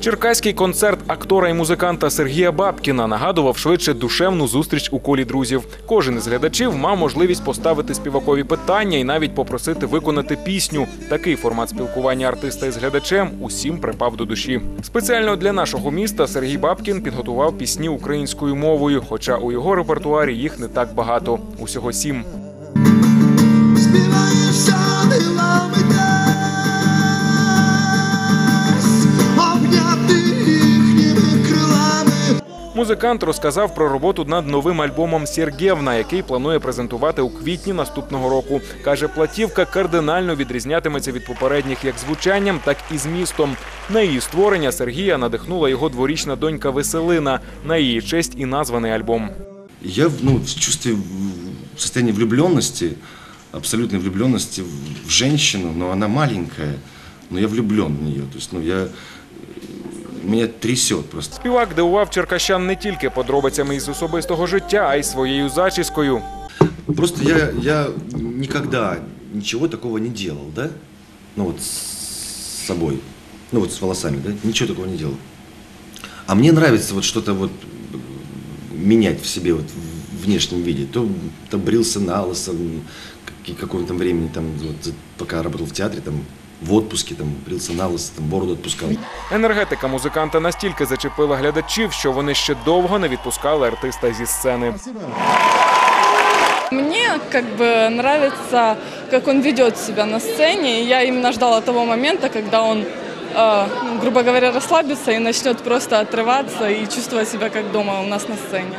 Черкаський концерт актора і музиканта Сергія Бабкіна нагадував швидше душевну зустріч у колі друзів. Кожен із глядачів мав можливість поставити співакові питання і навіть попросити виконати пісню. Такий формат спілкування артиста із глядачем усім припав до душі. Спеціально для нашого міста Сергій Бабкін підготував пісні українською мовою, хоча у його репертуарі їх не так багато усього сім. Співає шанилами десь, Музикант розказав про роботу над новим альбомом Сергєвна, який планує презентувати у квітні наступного року. Каже, платівка кардинально відрізнятиметься від попередніх як звучанням, так і змістом. На її створення Сергія надихнула його дворічна донька Веселина. На її честь і названий альбом. Я ну, в чувстве, в состоянии влюбленности, абсолютной влюбленности в- женщину, но она маленькая, но я влюблен в нее. То есть, ну, я, меня трясет просто. Співак дивував черкащан не тільки подробицями із особистого життя, а й своєю зачіскою. Просто я, я никогда ничего такого не делал, да? Ну вот с собой, ну вот с волосами, да? Ничего такого не делал. А мне нравится вот что-то вот менять в себе вот в внешнем виде. То, то брился на лысо, м, как- какое-то там времени, там, вот, за- пока работал в театре, там, в отпуске, там, брился на лысо, там, бороду отпускал. Енергетика музиканта настільки зачепила глядачів, що вони ще довго не відпускали артиста зі сцени. Мне как бы нравится, как он ведет себя на сцене. И Я именно ждала того момента, когда он, э, ну, грубо говоря, расслабится и начнет просто отрываться и чувствовать себя как дома у нас на сцене.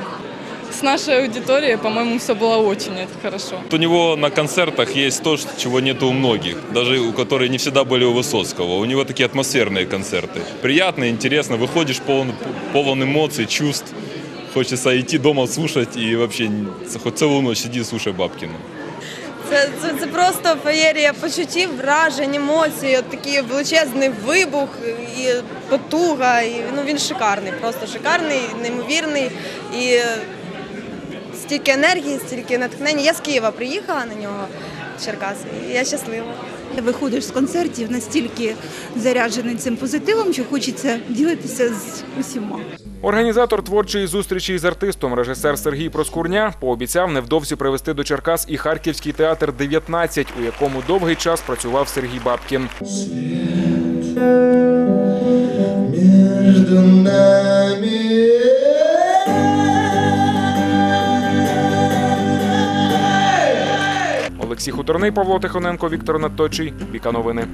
С нашей аудиторией, по-моему, все было очень это хорошо. У него на концертах есть то, чего нет у многих, даже у которые не всегда были у Высоцкого. У него такие атмосферные концерты. Приятно, интересно, выходишь полон, полон эмоций, чувств. Хочется идти дома слушать и вообще хоть целую ночь сиди и слушай Бабкина. Це, це, це просто феєрія почуттів, вражень, емоцій, от такий величезний вибух і потуга. І, ну, він шикарний, просто шикарний, неймовірний. І стільки енергії, стільки натхнення. Я з Києва приїхала на нього в Черкаси, і я щаслива. Виходиш з концертів настільки заряджений цим позитивом, що хочеться ділитися з усіма. Організатор творчої зустрічі з артистом, режисер Сергій Проскурня, пообіцяв невдовзі привезти до Черкас і Харківський театр 19, у якому довгий час працював Сергій Бабкін. Олексій Хуторний, Павло Тихоненко, Віктор Надточий. Віка новини.